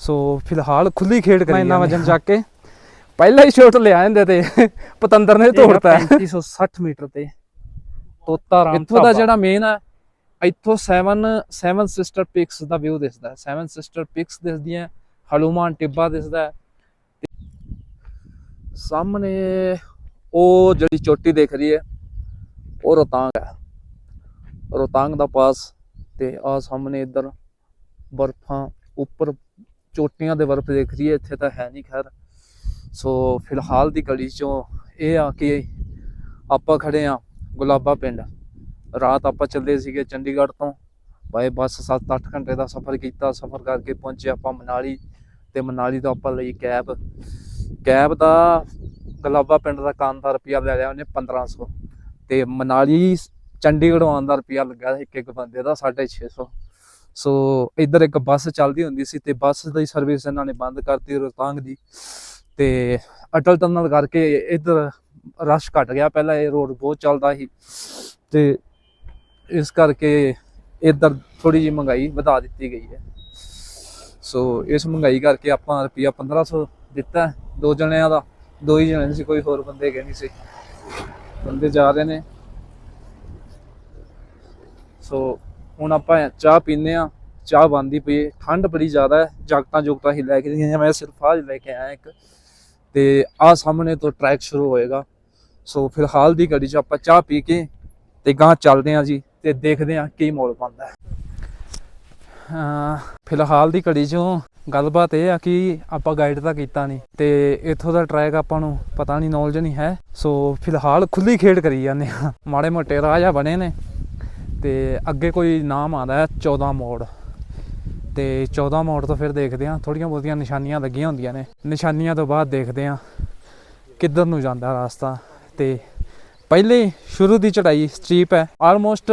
ਸੋ ਫਿਲਹਾਲ ਖੁੱਲੀ ਖੇਡ ਕਰੀ ਇੰਨਾ ਵਜਨ। ਚੱਕ ਕੇ ਪਹਿਲਾ ਹੀ ਸ਼ਾਟ ਲਿਆ ਜਾਂਦੇ ਤੇ। ਪਤੰਦਰ ਨੇ ਤੋੜਤਾ। 3560 ਮੀਟਰ ਤੇ। ਤੋਤਾ ਰਾਮ ਇੱਥੋਂ ਦਾ। ਜਿਹੜਾ ਮੇਨ ਆ ਇੱਥੋਂ 7 7 ਸਿਸਟਰ ਪਿਕਸ ਦਾ ਵਿਊ ਦਿਸਦਾ 7 ਸਿਸਟਰ ਪਿਕਸ ਦਿਸਦੀਆਂ ਹਲੂਮਾਨ ਟਿੱਬਾ ਦਿਸਦਾ ਸਾਹਮਣੇ ਉਹ ਜਿਹੜੀ ਚੋਟੀ ਦਿਖ ਰਹੀ ਹੈ ਉਹ ਰੋਤਾਂਗ ਹੈ। ਰੋਤਾਂਗ ਦਾ ਪਾਸ ਤੇ ਆ ਸਾਹਮਣੇ ਇੱਧਰ ਬਰਫਾਂ ਉੱਪਰ ਚੋਟੀਆਂ ਦੇ ਬਰਫ਼ ਦੇਖ ਰਹੀ ਹੈ ਇੱਥੇ ਤਾਂ ਹੈ ਨਹੀਂ ਖੈਰ। ਸੋ ਫਿਲਹਾਲ ਦੀ ਗਲੀ ਚੋਂ ਇਹ ਆ ਕਿ ਆਪਾਂ ਖੜੇ ਆ ਗੁਲਾਬਾ ਪਿੰਡ। ਰਾਤ ਆਪਾਂ ਚੱਲੇ ਸੀਗੇ ਚੰਡੀਗੜ੍ਹ ਤੋਂ। ਬਾਏ ਬੱਸ 7-8 ਘੰਟੇ ਦਾ ਸਫ਼ਰ ਕੀਤਾ, ਸਫ਼ਰ ਕਰਕੇ ਪਹੁੰਚੇ ਆਪਾਂ ਮਨਾਲੀ। ਤੇ ਮਨਾਲੀ ਤੋਂ ਆਪਾਂ ਲਈ ਕੈਬ। ਕੈਬ ਦਾ ਗੁਲਾਬਾ ਪਿੰਡ ਦਾ ਕਾਂਦਾ ਰੁਪਿਆ ਲੈ ਲਿਆ ਉਹਨੇ 1500 ਤੇ ਮਨਾਲੀ, ਚੰਡੀਗੜ੍ਹ ਆਉਣ ਦਾ ਰੁਪਿਆ ਲੱਗਾ ਇੱਕ ਇੱਕ ਬੰਦੇ ਦਾ 650 ਸੋ ਇੱਧਰ ਇੱਕ ਬੱਸ ਚੱਲਦੀ ਹੁੰਦੀ ਸੀ ਤੇ ਬੱਸ ਦੀ ਸਰਵਿਸ ਇਹਨਾਂ ਨੇ ਬੰਦ ਕਰਤੀ ਰੋਹਤਾਂਗ ਦੀ। ਤੇ ਅਟਲ ਟਨਲ ਕਰਕੇ ਇੱਧਰ ਰਸ਼ ਘਟ ਗਿਆ, ਪਹਿਲਾਂ ਇਹ ਰੋਡ ਬਹੁਤ ਚੱਲਦਾ ਸੀ। ਤੇ ਇਸ ਕਰਕੇ ਇੱਧਰ ਥੋੜੀ ਜਿਹੀ ਮਹਿੰਗਾਈ ਵਧਾ ਦਿੱਤੀ ਗਈ ਹੈ। ਸੋ ਇਸ ਮਹਿੰਗਾਈ ਕਰਕੇ ਆਪਾਂ ਰੁਪਿਆ 1500 ਦਿੱਤਾ ਦੋ ਜਣਿਆਂ ਦਾ। ਦੋ ਹੀ ਜਣੇ ਸੀ, ਕੋਈ ਹੋਰ ਬੰਦੇ ਗਏ ਨਹੀਂ ਸੀ। ਬੰਦੇ ਜਾ ਰਹੇ ਨੇ। ਸੋ ਹੁਣ ਆਪਾਂ ਚਾਹ ਪੀਨੇ ਆ ਚਾਹ ਬੰਦੀ ਪਈ ਠੰਡ ਬੜੀ ਜ਼ਿਆਦਾ ਹੈ। ਜਾਕਟਾਂ ਜੁਕਟਾਂ ਹੀ ਲੈ ਕੇ ਨਹੀਂ ਮੈਂ ਸਿਰਫ ਆਹ ਲੈ ਕੇ ਆਇਆ ਇੱਕ। ਤੇ ਆ ਸਾਹਮਣੇ ਤੋਂ ਟਰੈਕ ਸ਼ੁਰੂ ਹੋਏਗਾ। ਸੋ ਫਿਲਹਾਲ ਦੀ ਘੜੀ 'ਚ ਆਪਾਂ ਚਾਹ ਪੀ ਕੇ ਤੇ ਗਾਂ ਚੱਲਦੇ ਹਾਂ ਜੀ ਤੇ ਦੇਖਦੇ ਹਾਂ ਕੀ ਮੋਲ ਪਾਉਂਦਾ ਹੈ। ਫਿਲਹਾਲ ਦੀ ਘੜੀ 'ਚੋਂ ਗੱਲਬਾਤ ਇਹ ਆ ਕਿ ਆਪਾਂ ਗਾਈਡ ਤਾਂ ਕੀਤਾ ਨਹੀਂ। ਤੇ ਇੱਥੋਂ ਦਾ ਟਰੈਕ ਆਪਾਂ ਨੂੰ ਪਤਾ ਨਹੀਂ ਨੌਲੇਜ ਨਹੀਂ ਹੈ। ਸੋ ਫਿਲਹਾਲ ਖੁੱਲੀ ਖੇਡ ਕਰੀ ਜਾਂਦੇ ਆ ਮਾੜੇ ਮੋਟੇ ਰਾਹ ਜਿਹਾ ਬਣੇ ਨੇ। ਤੇ ਅੱਗੇ ਕੋਈ ਨਾਮ ਆਉਂਦਾ ਹੈ 14 ਮੋੜ। ਤੇ 14 ਮੋੜ ਤੋਂ ਫਿਰ ਦੇਖਦੇ ਹਾਂ ਥੋੜੀਆਂ ਬਹੁਤੀਆਂ ਨਿਸ਼ਾਨੀਆਂ ਲੱਗੀਆਂ ਹੁੰਦੀਆਂ ਨੇ। ਨਿਸ਼ਾਨੀਆਂ ਤੋਂ ਬਾਅਦ ਦੇਖਦੇ ਹਾਂ ਕਿੱਧਰ ਨੂੰ ਜਾਂਦਾ ਰਾਸਤਾ। ਤੇ ਪਹਿਲੇ ਸ਼ੁਰੂ ਦੀ ਚੜਾਈ ਸਟੀਪ ਹੈ। ਆਲਮੋਸਟ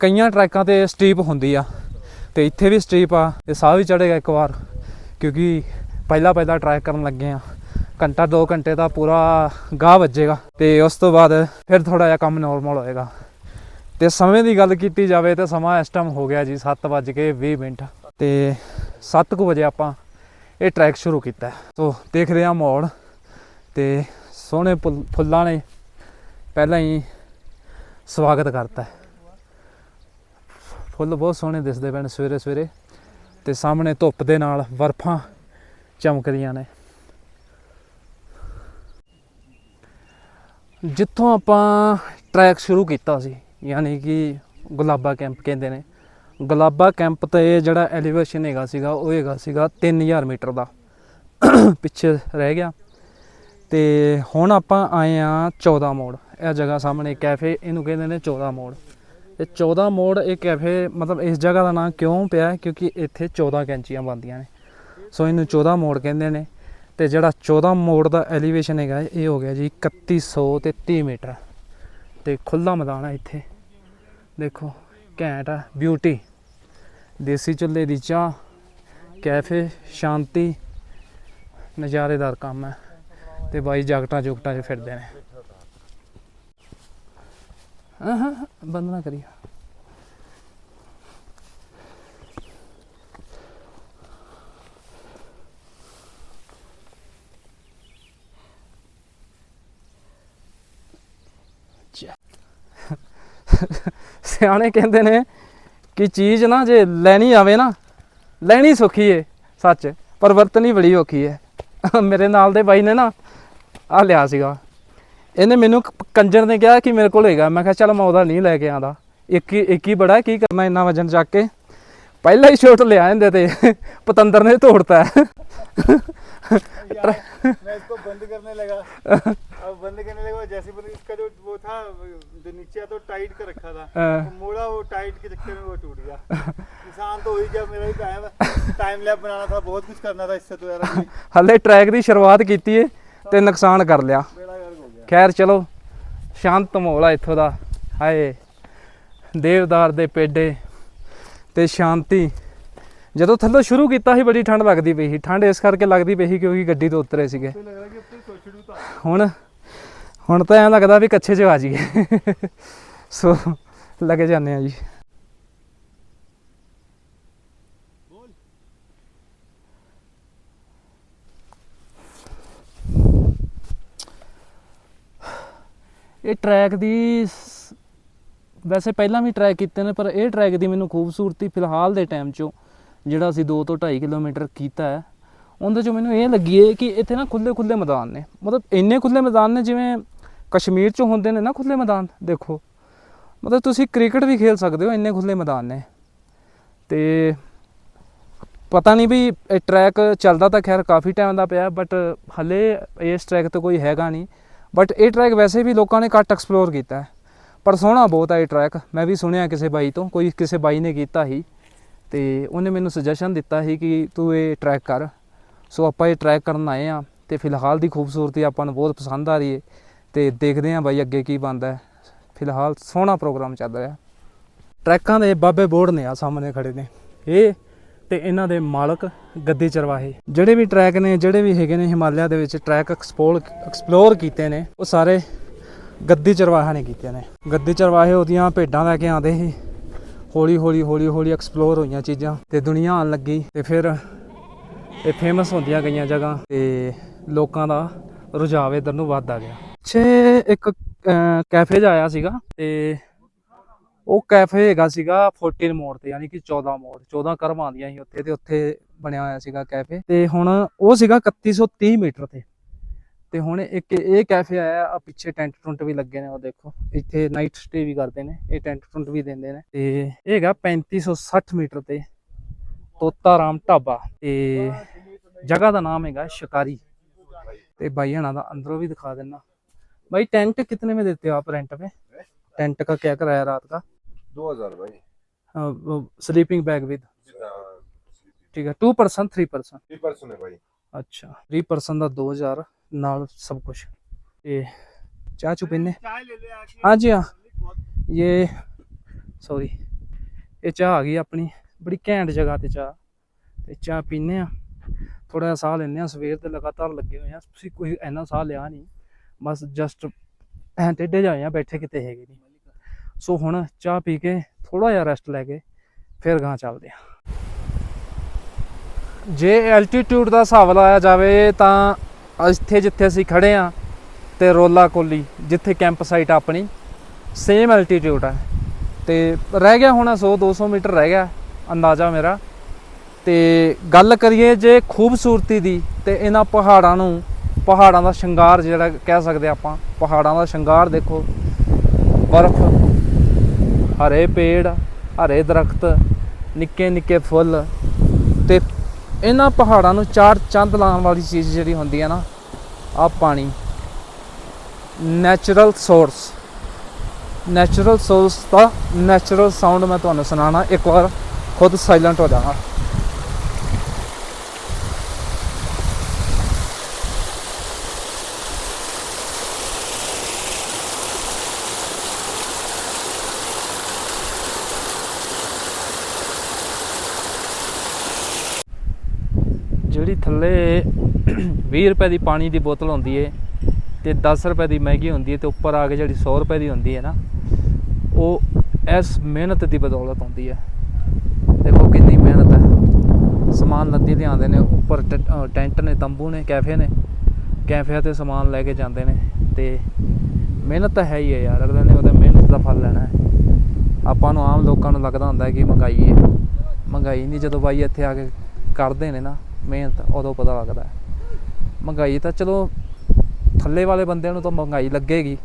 ਕਈਆਂ ਟਰੈਕਾਂ ਤੇ ਸਟੀਪ ਹੁੰਦੀ ਆ। ਤੇ ਇੱਥੇ ਵੀ ਸਟੀਪ ਆ ਤੇ ਸਾਹ ਵੀ ਚੜੇਗਾ ਇੱਕ ਵਾਰ, ਕਿਉਂਕਿ ਪਹਿਲਾ ਪਹਿਲਾ ਟਰੈਕ ਕਰਨ ਲੱਗੇ ਆ ਘੰਟਾ 2 ਘੰਟੇ ਦਾ ਪੂਰਾ ਗਾਹ ਵੱਜੇਗਾ। ਤੇ ਉਸ ਤੋਂ ਬਾਅਦ ਫਿਰ ਥੋੜਾ ਜਿਹਾ ਕੰਮ ਨਾਰਮਲ ਹੋਏਗਾ। ਤੇ ਸਮੇਂ ਦੀ ਗੱਲ ਕੀਤੀ ਜਾਵੇ ਤਾਂ ਸਮਾਂ ਇਸ ਟਾਈਮ ਹੋ ਗਿਆ ਜੀ 7:20 ਮਿੰਟ ਤੇ 7:00 ਵਜੇ ਆਪਾਂ ਇਹ ਟਰੈਕ ਸ਼ੁਰੂ ਕੀਤਾ। ਸੋ ਦੇਖਦੇ ਹਾਂ ਮੋੜ ਤੇ ਸੋਹਣੇ ਫੁੱਲ- ਫੁੱਲਾਂ ਨੇ ਪਹਿਲਾਂ ਹੀ ਸਵਾਗਤ ਕਰਤਾ ਫੁੱਲ ਬਹੁਤ ਸੋਹਣੇ ਦਿਸਦੇ ਪਏ ਨੇ ਸਵੇਰੇ ਸਵੇਰੇ ਤੇ ਸਾਹਮਣੇ ਧੁੱਪ ਦੇ ਨਾਲ ਬਰਫਾਂ ਚਮਕ ਰਹੀਆਂ ਨੇ। ਜਿੱਥੋਂ ਆਪਾਂ ਟਰੈਕ ਸ਼ੁਰੂ ਕੀਤਾ ਸੀ ਯਾਨੀ ਕਿ ਗੁਲਾਬਾ ਕੈਂਪ ਕਹਿੰਦੇ ਨੇ। ਗੁਲਾਬਾ ਕੈਂਪ ਤੇ ਜਿਹੜਾ ਐਲੀਵੇਸ਼ਨ ਹੈਗਾ ਸੀਗਾ, ਉਹ ਹੈਗਾ ਸੀਗਾ 3000 ਮੀਟਰ ਦਾ। ਪਿੱਛੇ ਰਹਿ ਗਿਆ। ਤੇ ਹੁਣ ਆਪਾਂ ਆਏ ਆ 14 ਮੋੜ। ਇਹ ਜਗ੍ਹਾ ਸਾਹਮਣੇ ਕੈਫੇ ਇਹਨੂੰ ਕਹਿੰਦੇ ਨੇ 14 ਮੋੜ। ਤੇ 14 ਮੋੜ ਇਹ ਕੈਫੇ ਮਤਲਬ ਇਸ ਜਗ੍ਹਾ ਦਾ ਨਾਮ ਕਿਉਂ ਪਿਆ ਕਿਉਂਕਿ ਇੱਥੇ 14 ਕੈਂਚੀਆਂ ਬਣਦੀਆਂ ਨੇ। ਸੋ ਇਹਨੂੰ 14 ਮੋੜ ਕਹਿੰਦੇ ਨੇ। ਤੇ ਜਿਹੜਾ 14 ਮੋੜ ਦਾ ਐਲੀਵੇਸ਼ਨ ਹੈਗਾ, ਇਹ ਹੋ ਗਿਆ ਜੀ 3100 ਤੇ 30 ਮੀਟਰ। ਤੇ ਖੁੱਲਾ ਮੈਦਾਨ ਹੈ ਇੱਥੇ। ਦੇਖੋ, ਘੈਂਟ ਆ ਬਿਊਟੀ ਦੇਸੀ ਚੁੱਲ੍ਹੇ ਦੀ ਚਾਹ, ਕੈਫੇ, ਸ਼ਾਂਤੀ, ਨਜ਼ਾਰੇਦਾਰ ਕੰਮ ਹੈ। ਤੇ ਬਾਈ ਜਾਗਟਾਂ ਜੁਗਟਾਂ 'ਚ ਫਿਰਦੇ ਨੇ। ਹਾਂ ਹਾਂ ਬੰਦ ਨਾ ਕਰੀ ਸਿਆਣੇ ਕਹਿੰਦੇ ਨੇ ਕਿ ਚੀਜ਼ ਨਾ ਜੇ ਲੈਣੀ ਆਵੇ ਨਾ, ਲੈਣੀ ਸੌਖੀ ਏ, ਸੱਚ, ਪਰ ਵਰਤਣੀ ਬੜੀ ਔਖੀ ਏ। ਮੇਰੇ ਨਾਲ ਦੇ ਬਾਈ ਨੇ ਨਾ ਆ ਲਿਆ ਸੀਗਾ। ਇਹਨੇ ਮੈਨੂੰ ਕੰਜਰ ਨੇ ਕਿਹਾ ਕਿ ਮੇਰੇ ਕੋਲ ਹੈਗਾ। ਮੈਂ ਕਿਹਾ, ਚਲ ਮੈਂ ਉਹਦਾ ਨਹੀਂ ਲੈ ਕੇ ਆਂਦਾ ਇੱਕ ਹੀ ਇੱਕ ਹੀ ਬੜਾ ਕੀ ਕਰਨਾ ਇੰਨਾ ਵਜਨ ਚੱਕ ਕੇ? ਪਹਿਲਾ ਹੀ ਸ਼ੋਟ ਲਿਆ ਇਹਦੇ ਤੇ। ਪਤੰਦਰ ਨੇ ਤੋੜਤਾ। ਮੈਂ ਇਸ ਕੋ ਬੰਦ ਕਰਨੇ ਲਗਾ। अब बंद करने लगा जैसे बंद इसका जो वो था जो नीचे तो टाइट कर रखा था हाँ। तो मोड़ा वो टाइट के चक्कर में वो टूट गया इंसान तो हो ही गया मेरा भी टाइम टाइम लैप बनाना था बहुत कुछ करना था इससे तो यार अभी ਹਲੇ ਟਰੈਕ ਦੀ ਸ਼ੁਰੂਆਤ ਕੀਤੀ ਏ ਤੇ ਨੁਕਸਾਨ ਕਰ ਲਿਆ बेड़ा गर्क हो गया ਖੈਰ ਚਲੋ ਸ਼ਾਂਤ ਮਾਹੌਲ ਆ ਇੱਥੋਂ ਦਾ ਹਾਏ ਦੇਵਦਾਰ ਦੇ ਪੇਡੇ ਤੇ ਸ਼ਾਂਤੀ ਜਦੋਂ ਥੱਲੋਂ ਸ਼ੁਰੂ ਕੀਤਾ ਸੀ ਬੜੀ ਠੰਡ ਲੱਗਦੀ ਪਈ ਸੀ ਠੰਡ ਇਸ ਕਰਕੇ ਲੱਗਦੀ ਪਈ ਸੀ ਕਿਉਂਕਿ ਗੱਡੀ ਤੋਂ ਉਤਰੇ ਸੀਗੇ तो लग रहा है कि अब तो सोचड़ू था ਹੁਣ ਹੁਣ ਤਾਂ ਐਂ ਲੱਗਦਾ ਵੀ ਕੱਛੇ 'ਚ ਆ ਜਾਈਏ। ਸੋ ਲੱਗੇ ਜਾਂਦੇ ਆ ਜੀ। ਇਹ ਟਰੈਕ ਦੀ ਵੈਸੇ ਪਹਿਲਾਂ ਵੀ ਟਰੈਕ ਕੀਤੇ ਨੇ, ਪਰ ਇਹ ਟਰੈਕ ਦੀ ਮੈਨੂੰ ਖੂਬਸੂਰਤੀ ਫਿਲਹਾਲ ਦੇ ਟਾਈਮ 'ਚੋਂ ਜਿਹੜਾ ਅਸੀਂ 2 ਤੋਂ 2.5 ਕਿਲੋਮੀਟਰ ਕੀਤਾ ਹੈ, ਉਹਦੇ 'ਚੋਂ ਮੈਨੂੰ ਇਹ ਲੱਗੀ ਹੈ ਕਿ ਇੱਥੇ ਨਾ ਖੁੱਲੇ ਖੁੱਲੇ ਮੈਦਾਨ ਨੇ। ਮਤਲਬ ਇੰਨੇ ਖੁੱਲੇ ਮੈਦਾਨ ਨੇ ਜਿਵੇਂ ਕਸ਼ਮੀਰ 'ਚ ਹੁੰਦੇ ਨੇ ਨਾ ਖੁੱਲੇ ਮੈਦਾਨ, ਦੇਖੋ। ਮਤਲਬ ਤੁਸੀਂ ਕ੍ਰਿਕਟ ਵੀ ਖੇਲ ਸਕਦੇ ਹੋ, ਇੰਨੇ ਖੁੱਲੇ ਮੈਦਾਨ ਨੇ। ਤੇ ਪਤਾ ਨਹੀਂ ਵੀ ਇਹ ਟਰੈਕ ਚੱਲਦਾ ਤਾਂ ਖੈਰ ਕਾਫੀ ਟਾਈਮ ਦਾ ਪਿਆ ਬਟ ਹਲੇ ਇਸ ਟਰੈਕ ਤੇ ਕੋਈ ਹੈਗਾ ਨਹੀਂ। ਬਟ ਇਹ ਟਰੈਕ ਵੈਸੇ ਵੀ ਲੋਕਾਂ ਨੇ ਘੱਟ ਐਕਸਪਲੋਰ ਕੀਤਾ ਹੈ। ਪਰ ਸੋਹਣਾ ਬਹੁਤ ਹੈ ਇਹ ਟਰੈਕ ਮੈਂ ਵੀ ਸੁਣਿਆ ਕਿਸੇ ਬਾਈ ਤੋਂ, ਕੋਈ ਕਿਸੇ ਬਾਈ ਨੇ ਕੀਤਾ ਸੀ। ਤੇ ਉਹਨੇ ਮੈਨੂੰ ਸੁਜੈਸ਼ਨ ਦਿੱਤਾ ਸੀ ਕਿ ਤੂੰ ਇਹ ਟਰੈਕ ਕਰ। ਸੋ ਆਪਾਂ ਇਹ ਟਰੈਕ ਕਰਨ ਆਏ ਆ ਤੇ ਫਿਲਹਾਲ ਦੀ ਖੂਬਸੂਰਤੀ ਆਪਾਂ ਨੂੰ ਬਹੁਤ ਪਸੰਦ ਆ ਰਹੀ ਹੈ। ਤੇ ਦੇਖਦੇ ਆ ਬਾਈ ਅੱਗੇ ਕੀ ਬਣਦਾ ਫਿਲਹਾਲ ਸੋਹਣਾ ਪ੍ਰੋਗਰਾਮ ਚੱਲ ਰਿਹਾ। ਟਰੈਕਾਂ ਦੇ ਬਾਬੇ ਬੋਰਡ ਨੇ ਆ ਸਾਹਮਣੇ ਖੜੇ ਨੇ। ਇਹ ਤੇ ਇਹਨਾਂ ਦੇ ਮਾਲਕ ਗੱਦੀ ਚਰਵਾਹੇ। ਜਿਹੜੇ ਵੀ ਟਰੈਕ ਨੇ, ਜਿਹੜੇ ਵੀ ਹੈਗੇ ਨੇ ਹਿਮਾਲਿਆ ਦੇ ਵਿੱਚ ਟਰੈਕ ਐਕਸਪਲੋਰ ਐਕਸਪਲੋਰ ਕੀਤੇ ਨੇ, ਉਹ ਸਾਰੇ ਗੱਦੀ ਚਰਵਾਹਾ ਨੇ ਕੀਤੇ ਨੇ। ਗੱਦੀ ਚਰਵਾਹੇ ਉਹਦੀਆਂ ਭੇਡਾਂ ਲੈ ਕੇ ਆਉਂਦੇ ਸੀ। ਹੌਲੀ ਹੌਲੀ ਹੌਲੀ ਹੌਲੀ ਐਕਸਪਲੋਰ ਹੋਈਆਂ ਚੀਜ਼ਾਂ ਤੇ ਦੁਨੀਆ ਆਉਣ ਲੱਗੀ ਤੇ ਫਿਰ ਇਹ ਫੇਮਸ ਹੁੰਦੀਆਂ ਗਈਆਂ ਜਗ੍ਹਾ ਤੇ ਲੋਕਾਂ ਦਾ ਰੁਝਾਵ ਇਧਰ ਨੂੰ ਵੱਧਦਾ ਗਿਆ। ਪਿੱਛੇ ਇੱਕ ਕੈਫੇ ਜਾ ਆਇਆ ਸੀਗਾ ਤੇ ਉਹ ਕੈਫੇ ਹੈਗਾ ਸੀਗਾ 14 ਮੋੜ ਤੇ, ਯਾਨੀ ਕਿ 14 ਮੋੜ 14 ਕਰਮ ਆਂਦੀਆਂ ਸੀ ਉੱਥੇ ਤੇ ਉੱਥੇ ਬਣਿਆ ਹੋਇਆ ਸੀਗਾ ਕੈਫੇ ਤੇ ਹੁਣ ਉਹ ਸੀਗਾ 3130 ਮੀਟਰ ਤੇ। ਤੇ ਹੁਣ ਇੱਕ ਇਹ ਕੈਫੇ ਆਇਆ ਆ ਪਿੱਛੇ ਟੈਂਟ ਟੁੰਟ ਵੀ ਲੱਗੇ ਨੇ, ਉਹ ਦੇਖੋ, ਇੱਥੇ ਨਾਈਟ ਸਟੇ ਵੀ ਕਰਦੇ ਨੇ, ਇਹ ਟੈਂਟ ਟੁੰਟ ਵੀ ਦਿੰਦੇ ਨੇ ਤੇ ਇਹ ਹੈਗਾ 3560 ਮੀਟਰ ਤੇ ਤੋਤਾ ਰਾਮ ਢਾਬਾ ਤੇ ਜਗ੍ਹਾ ਦਾ ਨਾਮ ਹੈਗਾ ਸ਼ਿਕਾਰੀ। ਤੇ ਬਾਈ ਹਣਾ ਦਾ ਅੰਦਰੋਂ ਵੀ ਦਿਖਾ ਦਿੰਨਾ। भाई टेंट कितने में देते हो आप रेंट पे टेंट का क्या किराया रात का दो हजार भाई स्लीपिंग बैग विद ठीक है two percent three percent three percent है भाई ਅੱਛਾ 3% ਦਾ 2000 ਨਾਲ ਸਭ ਕੁਝ ਇਹ ਚਾਹ ਚੁ ਪੀਨੇ ਚਾਹ ਲੈ ਲੈ ਆ ਕੇ ਹਾਂਜੀ ਹਾਂ ਇਹ ਸੌਰੀ ਇਹ ਚਾਹ ਆ ਗਈ ਆਪਣੀ ਬੜੀ ਘੈਂਟ ਜਗ੍ਹਾ ਤੇ ਚਾਹ ਤੇ ਚਾਹ ਪੀਨੇ ਆ ਥੋੜਾ ਜਿਹਾ ਸਾਹ ਲੈਨੇ ਆ ਸਵੇਰ ਤੇ ਲਗਾਤਾਰ ਲੱਗੇ ਹੋਏ ਆ ਤੁਸੀਂ ਕੋਈ ਇੰਨਾ ਸਾਹ ਲਿਆ ਨਹੀਂ ਬਸ ਜਸਟ ਐਂ ਟੇਢੇ ਜਾਏ ਆ, ਬੈਠੇ ਕਿਤੇ ਹੈਗੇ ਨਹੀਂ ਸੋ ਹੁਣ ਚਾਹ ਪੀ ਕੇ ਥੋੜਾ ਜਿਹਾ ਰੈਸਟ ਲੈ ਕੇ ਫਿਰ ਗਾਂ ਚੱਲਦੇ ਆ। ਜੇ ਐਲਟੀਟਿਊਡ ਦਾ ਹਿਸਾਬ ਲਾਇਆ ਜਾਵੇ ਤਾਂ ਇੱਥੇ ਜਿੱਥੇ ਅਸੀਂ ਖੜੇ ਆ ਤੇ ਰੋਲਾ ਕੋਲੀ, ਜਿੱਥੇ ਕੈਂਪ ਸਾਈਟ ਆਪਣੀ ਸੇਮ ਐਲਟੀਟਿਊਡ ਹੈ ਤੇ ਰਹਿ ਗਿਆ ਹੁਣ 100 200 ਮੀਟਰ ਰਹਿ ਗਿਆ ਅੰਦਾਜ਼ਾ ਮੇਰਾ। ਤੇ ਗੱਲ ਕਰੀਏ ਜੇ ਖੂਬਸੂਰਤੀ ਦੀ ਤੇ ਇਹਨਾਂ ਪਹਾੜਾਂ ਨੂੰ ਪਹਾੜਾਂ ਦਾ ਸ਼ਿੰਗਾਰ ਜਿਹੜਾ ਕਹਿ ਸਕਦੇ ਆਪਾਂ, ਪਹਾੜਾਂ ਦਾ ਸ਼ਿੰਗਾਰ ਦੇਖੋ। ਬਰਫ਼, ਹਰੇ ਪੇੜ, ਹਰੇ ਦਰਖਤ, ਨਿੱਕੇ ਨਿੱਕੇ ਫੁੱਲ ਤੇ ਇਹਨਾਂ ਪਹਾੜਾਂ ਨੂੰ ਚਾਰ ਚੰਦ ਲਾਉਣ ਵਾਲੀ ਚੀਜ਼ ਜਿਹੜੀ ਹੁੰਦੀ ਹੈ ਨਾ ਆ ਪਾਣੀ। ਨੈਚੁਰਲ ਸੋਰਸ ਨੈਚੁਰਲ ਸੋਰਸ ਦਾ ਨੈਚੁਰਲ ਸਾਊਂਡ ਮੈਂ ਤੁਹਾਨੂੰ ਸੁਣਾਣਾ ਇੱਕ ਵਾਰ ਖੁਦ ਸਾਇਲੈਂਟ ਹੋ ਜਾਣਾ ਜਿਹੜੀ ਥੱਲੇ 20 ਰੁਪਏ ਦੀ ਪਾਣੀ ਦੀ ਬੋਤਲ ਹੁੰਦੀ ਏ ਤੇ 10 ਰੁਪਏ ਦੀ ਮਹਿੰਗੀ ਹੁੰਦੀ ਏ ਤੇ ਉੱਪਰ ਆ ਕੇ ਜਿਹੜੀ 100 ਰੁਪਏ ਦੀ ਹੁੰਦੀ ਹੈ ਨਾ, ਉਹ ਇਸ ਮਿਹਨਤ ਦੀ ਬਦੌਲਤ ਹੁੰਦੀ ਹੈ ਦੇਖੋ ਕਿੰਨੀ ਮਿਹਨਤ ਹੈ। ਸਮਾਨ ਲੱਦੀ ਦੇ ਆਉਂਦੇ ਨੇ, ਉੱਪਰ ਟੈਂਟ ਨੇ, ਤੰਬੂ ਨੇ, ਕੈਫੇ ਨੇ ਕੈਫੇ ਤੇ ਸਮਾਨ ਲੈ ਕੇ ਜਾਂਦੇ ਨੇ ਤੇ ਮਿਹਨਤ ਤਾਂ ਹੈ ਹੀ ਹੈ ਯਾਰ, ਅਗਲੇ ਨੇ ਉਹਦੇ ਮਿਹਨਤ ਦਾ ਫਲ ਲੈਣਾ ਹੈ। ਆਪਾਂ ਨੂੰ ਆਮ ਲੋਕਾਂ ਨੂੰ ਲੱਗਦਾ ਹੁੰਦਾ ਕਿ ਮਹਿੰਗਾਈ ਹੈ ਮਹਿੰਗਾਈ ਨਹੀਂ ਜਦੋਂ ਬਾਈ ਇੱਥੇ ਆ ਕੇ ਕਰਦੇ ਨੇ ਨਾ ਮਿਹਨਤ ਉਦੋਂ ਪਤਾ ਲੱਗਦਾ ਮਹਿੰਗਾਈ ਤਾਂ ਚਲੋ ਥੱਲੇ ਵਾਲੇ ਬੰਦਿਆਂ ਨੂੰ ਤਾਂ ਮਹਿੰਗਾਈ ਲੱਗੇਗੀ,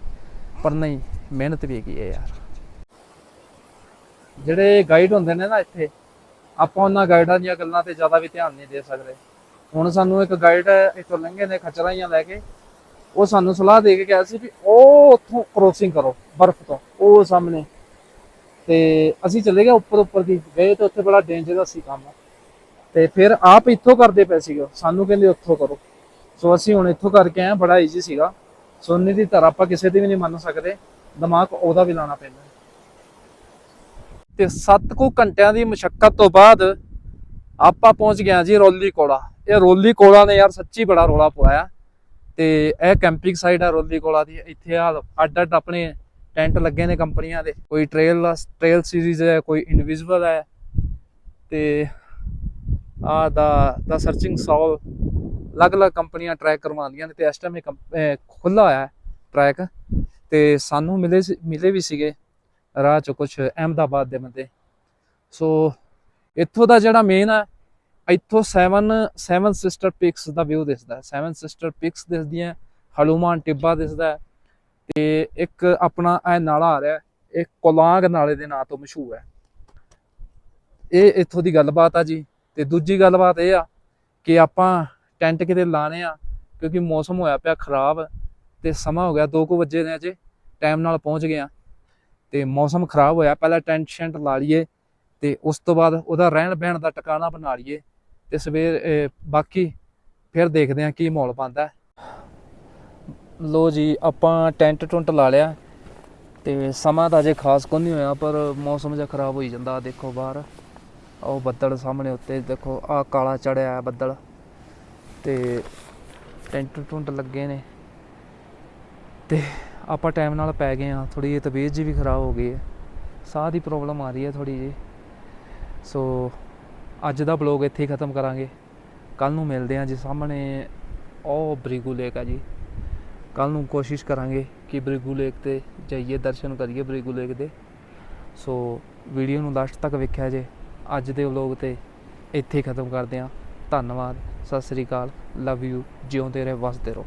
ਪਰ ਨਹੀਂ, ਮਿਹਨਤ ਵੀ ਹੈਗੀ ਹੈ ਯਾਰ। ਜਿਹੜੇ ਗਾਈਡ ਹੁੰਦੇ ਨੇ ਨਾ ਇੱਥੇ, ਆਪਾਂ ਉਹਨਾਂ ਗਾਈਡਾਂ ਦੀਆਂ ਗੱਲਾਂ ਤੇ ਜ਼ਿਆਦਾ ਵੀ ਧਿਆਨ ਨਹੀਂ ਦੇ ਸਕਦੇ। ਹੁਣ ਸਾਨੂੰ ਇੱਕ ਗਾਈਡ ਇੱਥੋਂ ਲੰਘੇ ਨੇ ਖਚਰਾਈਆਂ ਲੈ ਕੇ। ਉਹ ਸਾਨੂੰ ਸਲਾਹ ਦੇ ਕੇ ਗਿਆ ਸੀ ਵੀ ਉਹ ਉੱਥੋਂ ਕ੍ਰੋਸਿੰਗ ਕਰੋ, ਬਰਫ਼ ਤੋਂ, ਉਹ ਸਾਹਮਣੇ। ਤੇ ਅਸੀਂ ਚਲੇ ਗਏ ਉੱਪਰ ਉੱਪਰ ਦੀ, ਗਏ ਤੇ ਉੱਥੇ ਬੜਾ ਡੇਂਜਰਸ ਸੀ ਕੰਮ। ਤੇ ਫਿਰ ਆਪ ਇੱਥੋਂ ਕਰਦੇ ਪਏ ਸੀਗੇ। ਸਾਨੂੰ ਕਹਿੰਦੇ ਉੱਥੋਂ ਕਰੋ। ਸੋ ਅਸੀਂ ਹੁਣ ਇੱਥੋਂ ਕਰਕੇ ਆਏ ਹਾਂ, ਬੜਾ ਈਜ਼ੀ ਸੀਗਾ। ਸੋਨੇ ਦੀ ਧਰ ਆਪਾਂ ਕਿਸੇ ਦੀ ਵੀ ਨਹੀਂ ਮੰਨ ਸਕਦੇ। ਦਿਮਾਗ ਉਹਦਾ ਵੀ ਲਾਣਾ ਪੈਂਦਾ। ਤੇ 7 ਕੁ ਘੰਟਿਆਂ ਦੀ ਮੁਸ਼ਕਲ ਤੋਂ ਬਾਅਦ ਆਪਾਂ ਪਹੁੰਚ ਗਏ ਜੀ ਰੋਲੀ ਕੋਲਾ। ਇਹ ਰੋਲੀ ਕੋਲਾ ਨੇ ਯਾਰ ਸੱਚੀ ਬੜਾ ਰੋਲਾ ਪਵਾਇਆ ਤੇ ਇਹ ਕੈਂਪਿੰਗ ਸਾਈਟ ਆ ਰੋਲੀ ਕੋਲਾ ਦੀ। ਇੱਥੇ ਆ ਅੱਡ ਅੱਡ ਆਪਣੇ ਟੈਂਟ ਲੱਗੇ ਨੇ ਕੰਪਨੀਆਂ ਦੇ। ਕੋਈ ਟ੍ਰੇਲ ਟ੍ਰੇਲ ਸੀਰੀਜ਼ ਹੈ ਕੋਈ ਇਨਵਿਜ਼ੀਬਲ ਹੈ। ਤੇ ਦਾ ਦਾ ਸਰਚਿੰਗ ਸੋਲ ਅਲੱਗ-ਅਲੱਗ ਕੰਪਨੀਆਂ ਟਰੈਕ ਕਰਵਾਉਂਦੀਆਂ ਨੇ ਤੇ ਇਸ ਟਾਈਮ ਇਹ ਖੁੱਲਾ ਹੋਇਆ ਟਰੈਕ ਤੇ ਸਾਨੂੰ ਮਿਲੇ ਸੀ- ਮਿਲੇ ਵੀ ਸੀਗੇ ਰਾਹ ਚ ਕੁਝ ਅਹਿਮਦਾਬਾਦ ਦੇ ਬੰਦੇ। ਸੋ ਇੱਥੋਂ ਦਾ ਜਿਹੜਾ ਮੇਨ ਆ, ਇੱਥੋਂ 7 7 ਸਿਸਟਰ ਪਿਕਸ ਦਾ ਵਿਊ ਦਿਸਦਾ। ਹੈ 7 ਸਿਸਟਰ ਪਿਕਸ ਦਿਸਦੀਆਂ ਹਲੂਮਾਨ ਟਿੱਬਾ ਦਿਸਦਾ ਹੈ ਤੇ ਇੱਕ ਆਪਣਾ ਇਹ ਨਾਲਾ ਆ ਰਿਹਾ, ਇਹ ਕੋਲਾਂਗ ਨਾਲੇ ਦੇ ਨਾਂ ਤੋਂ ਮਸ਼ਹੂਰ ਹੈ। ਇਹ ਇੱਥੋਂ ਦੀ ਗੱਲਬਾਤ ਆ ਜੀ। ਤੇ ਦੂਜੀ ਗੱਲਬਾਤ ਇਹ ਆ ਕਿ ਆਪਾਂ ਟੈਂਟ ਕਿਤੇ ਲਾਣੇ ਆ, ਕਿਉਂਕਿ ਮੌਸਮ ਹੋਇਆ ਪਿਆ ਖਰਾਬ ਤੇ ਸਮਾਂ ਹੋ ਗਿਆ 2 ਕੁ ਵਜੇ ਦੇ ਅਜੇ ਟਾਈਮ ਨਾਲ ਪਹੁੰਚ ਗਏ ਆ। ਤੇ ਮੌਸਮ ਖਰਾਬ ਹੋਇਆ, ਪਹਿਲਾਂ ਟੈਂਟ ਸ਼ੈਂਟ ਲਾ ਲਈਏ ਤੇ ਉਸ ਤੋਂ ਬਾਅਦ ਉਹਦਾ ਰਹਿਣ ਬਹਿਣ ਦਾ ਟਿਕਾਣਾ ਬਣਾ ਲਈਏ ਤੇ ਸਵੇਰ ਬਾਕੀ ਫਿਰ ਦੇਖਦੇ ਆ ਕੀ ਮਾਹੌਲ ਪਾਉਂਦਾ ਲੋ ਜੀ, ਆਪਾਂ ਟੈਂਟ ਟੁੰਟ ਲਾ ਲਿਆ ਤੇ ਸਮਾਂ ਤਾਂ ਅਜੇ ਖਾਸ ਕੋਈ ਨਹੀਂ ਹੋਇਆ, ਪਰ ਮੌਸਮ ਜਿਹਾ ਖਰਾਬ ਹੋਈ ਜਾਂਦਾ, ਦੇਖੋ ਬਾਹਰ। ਉਹ ਬੱਦਲ ਸਾਹਮਣੇ ਉੱਤੇ ਦੇਖੋ ਆ ਕਾਲਾ ਚੜਿਆ ਬੱਦਲ। ਤੇ ਟੈਂਟ ਟੁੰਟ ਲੱਗੇ ਨੇ। ਤੇ ਆਪਾਂ ਟਾਈਮ ਨਾਲ ਪੈ ਗਏ ਆ ਥੋੜੀ ਜਿਹੀ ਤਬੀਅਤ ਜੀ ਵੀ ਖਰਾਬ ਹੋ ਗਈ ਹੈ। ਸਾਹ ਦੀ ਪ੍ਰੋਬਲਮ ਆ ਰਹੀ ਹੈ ਥੋੜੀ ਜੀ ਸੋ ਅੱਜ ਦਾ ਬਲੌਗ ਇੱਥੇ ਹੀ ਖਤਮ ਕਰਾਂਗੇ। ਕੱਲ ਨੂੰ ਮਿਲਦੇ ਆ ਜੀ ਸਾਹਮਣੇ। ਉਹ ਬਰੀਗੂ ਲੇਕ ਆ ਜੀ। ਕੱਲ ਨੂੰ ਕੋਸ਼ਿਸ਼ ਕਰਾਂਗੇ ਕਿ ਬ੍ਰਿਗੂ ਲੇਕ ਤੇ ਜਾਈਏ, ਦਰਸ਼ਨ ਕਰੀਏ ਬ੍ਰਿਗੂ ਲੇਕ ਦੇ। ਸੋ ਵੀਡੀਓ ਨੂੰ ਲਾਸਟ ਤੱਕ ਵੇਖਿਆ ਜੇ। ਅੱਜ ਦੇ ਵਲੋਗ ਤੇ ਇੱਥੇ ਖਤਮ ਕਰਦੇ ਹਾਂ। ਧੰਨਵਾਦ। ਸਤਿ ਸ੍ਰੀ ਅਕਾਲ। ਲਵ ਯੂ ਜਿਉਂਦੇ ਰਹੋ, ਵਸਦੇ ਰਹੋ।